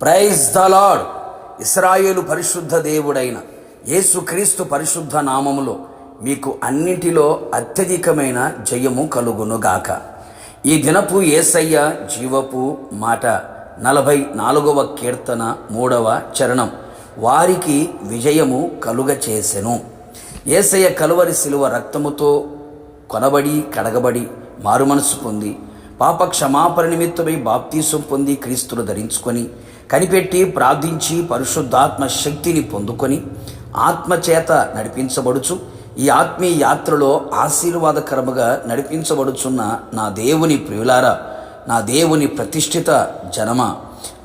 Praise the lord ఇస్రాయేలు పరిశుద్ధ దేవుడైన యేసుక్రీస్తు పరిశుద్ధ నామములో మీకు అన్నిటిలో అత్యధికమైన జయము కలుగునుగాక ఈ దినపు ఏసయ్య జీవపు మాట నలభై నాలుగవ కీర్తన మూడవ చరణం. వారికి విజయము కలుగ చేసెను. ఏసయ్య కలువరి శిలువ రక్తముతో కొనబడి కడగబడి మారుమనసు పొంది పాప క్షమాపణ నిమిత్తమై బాప్తీసం పొంది క్రీస్తులు ధరించుకొని కనిపెట్టి ప్రార్థించి పరిశుద్ధాత్మ శక్తిని పొందుకొని ఆత్మచేత నడిపించబడుచు ఈ ఆత్మీయ యాత్రలో ఆశీర్వాదకరముగా నడిపించబడుచున్న నా దేవుని ప్రియులారా నా దేవుని ప్రతిష్ఠిత జనమ.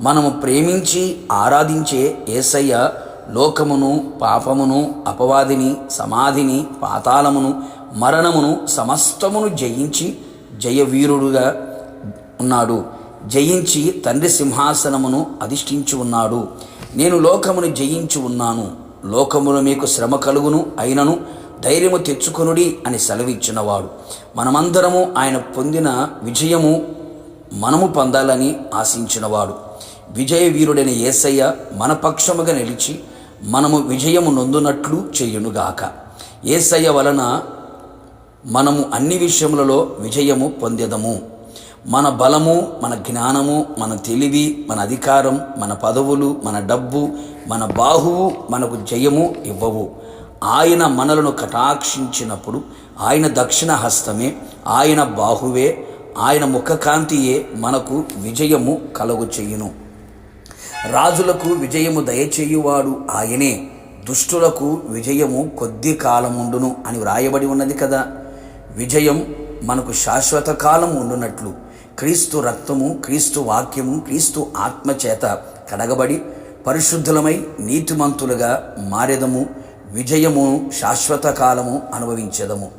మనము ప్రేమించి ఆరాధించే ఏసయ్య లోకమును పాపమును అపవాదిని సమాధిని పాతాళమును మరణమును సమస్తమును జయించి జయవీరుడుగా ఉన్నాడు. జయించి తండ్రి సింహాసనమును అధిష్ఠించి ఉన్నాడు. నేను లోకమును జయించి ఉన్నాను. లోకమును మీకు శ్రమ కలుగును అయినను ధైర్యము తెచ్చుకొనుడి అని సెలవిచ్చినవాడు. మనమందరము ఆయన పొందిన విజయము మనము పొందాలని ఆశించినవాడు. విజయ వీరుడైన ఏసయ్య మన పక్షముగా నిలిచి మనము విజయము నొందునట్లు చేయునుగాక. యేసయ్య వలన మనము అన్ని విషయములలో విజయము పొందెదము. మన బలము మన జ్ఞానము మన తెలివి మన అధికారం మన పదవులు మన డబ్బు మన బాహువు మనకు జయము ఇవ్వవు. ఆయన మనలను కటాక్షించినప్పుడు ఆయన దక్షిణ హస్తమే ఆయన బాహువే ఆయన ముఖకాంతియే మనకు విజయము కలుగు చెయ్యును రాజులకు విజయము దయచేయువాడు ఆయనే దుష్టులకు విజయము కొద్ది కాలముండును అని వ్రాయబడి ఉన్నది కదా. విజయం మనకు శాశ్వత కాలం ఉండునట్లు. క్రీస్తు రక్తము క్రీస్తు వాక్యము క్రీస్తు ఆత్మచేత కడగబడి పరిశుద్ధులమై నీతిమంతులుగా మారెదము విజయము శాశ్వత కాలము అనుభవించెదము.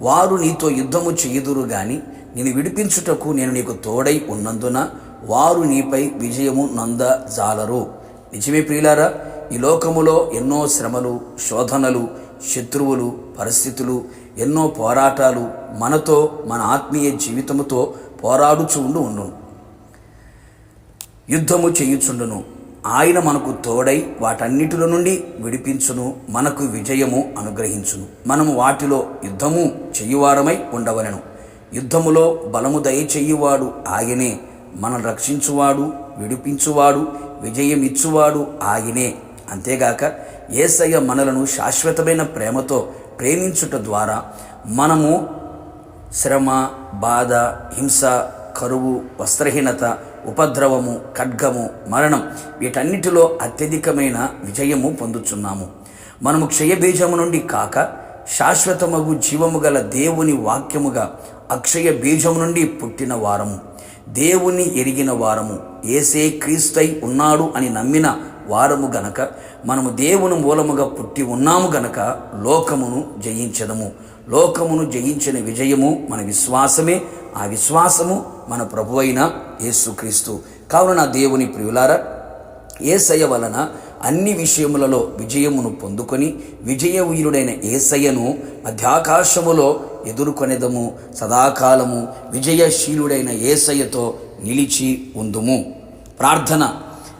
వారు నీతో యుద్ధము చేయుదురు గాని నేను విడిపించుటకు నేను నీకు తోడై ఉన్నందున వారు నీపై విజయము నందజాలరు. నిజమే ప్రియులారా ఈ లోకములో ఎన్నో శ్రమలు శోధనలు శత్రువులు పరిస్థితులు ఎన్నో పోరాటాలు మనతో మన ఆత్మీయ జీవితముతో పోరాడుచుండు ఉండును. యుద్ధము చేయుచుండును. ఆయన మనకు తోడై వాటన్నిటిలో నుండి విడిపించును మనకు విజయము అనుగ్రహించును. మనము వాటిలో యుద్ధము చెయ్యువారమై ఉండవలెను. యుద్ధములో బలము దయచేయువాడు ఆయనే. మనం రక్షించువాడు విడిపించువాడు విజయం ఇచ్చువాడు ఆయనే. అంతేగాక ఏసయ్య మనలను శాశ్వతమైన ప్రేమతో ప్రేమించుట ద్వారా మనము శ్రమ బాధ హింస కరువు వస్త్రహీనత ఉపద్రవము ఖడ్గము మరణం వీటన్నిటిలో అత్యధికమైన విజయము పొందుచున్నాము. మనము క్షయబీజము నుండి కాక శాశ్వతమగు జీవము గల దేవుని వాక్యముగా అక్షయ బీజము నుండి పుట్టిన వారము. దేవుని ఎరిగిన వారము. ఏసే క్రీస్తై ఉన్నాడు అని నమ్మిన వారము గనక మనము దేవుని మూలముగా పుట్టి ఉన్నాము గనక లోకమును జయించదము. లోకమును జయించిన విజయము మన విశ్వాసమే. ఆ విశ్వాసము మన ప్రభు అయిన యేసుక్రీస్తు కావున నా దేవుని ప్రియులారా ఏసయ్య వలన అన్ని విషయములలో విజయమును పొందుకొని విజయవీరుడైన ఏసయ్యను మధ్యాకాశములో ఎదుర్కొనేదము సదాకాలము విజయశీలుడైన ఏసయ్యతో నిలిచి ఉందుము. ప్రార్థన.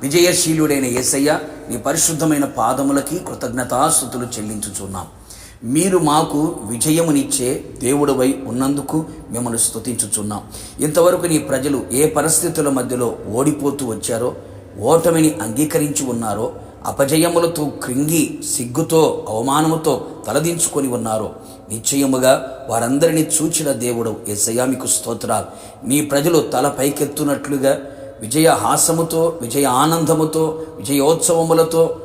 విజయశీలుడైన ఏసయ్య నీ పరిశుద్ధమైన పాదములకి కృతజ్ఞతాస్థుతులు చెల్లించుచున్నాం. మీరు మాకు విజయమునిచ్చే దేవుడవై ఉన్నందుకు మిమ్మల్ని స్థుతించుచున్నాం ఇంతవరకు నీ ప్రజలు ఏ పరిస్థితుల మధ్యలో ఓడిపోతూ వచ్చారో ఓటమిని అంగీకరించి ఉన్నారో అపజయములతో కృంగి సిగ్గుతో అవమానముతో తలదించుకొని ఉన్నారో నిశ్చయముగా వారందరినీ చూచిన దేవుడు ఏసయ్యా మీకు స్తోత్రాలు. నీ ప్రజలు తల పైకెత్తునట్లుగా విజయ హాసముతో విజయ ఆనందముతో విజయోత్సవములతో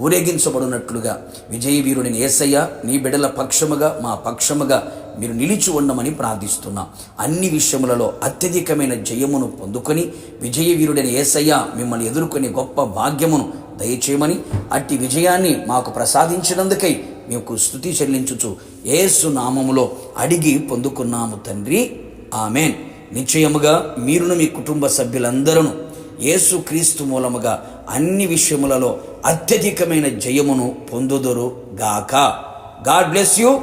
ఊరేగించబడినట్లుగా విజయ వీరుడిని ఏసయ్య నీ బిడల పక్షముగా మా పక్షముగా మీరు నిలిచి ఉండమని ప్రార్థిస్తున్నాం. అన్ని విషయములలో అత్యధికమైన జయమును పొందుకొని విజయ వీరుడైన ఏసయ్య మిమ్మల్ని ఎదుర్కొనే గొప్ప భాగ్యమును దయచేయమని అట్టి విజయాన్ని మాకు ప్రసాదించినందుకై మీకు స్థుతి చెల్లించుచు ఏసు నామములో అడిగి పొందుకున్నాము తండ్రి. ఆమెన్. నిశ్చయముగా మీరును మీ కుటుంబ సభ్యులందరూ యేసు క్రీస్తు మూలముగా అన్ని విషయములలో అత్యధికమైన జయమును పొందుదురు గాక. God bless you.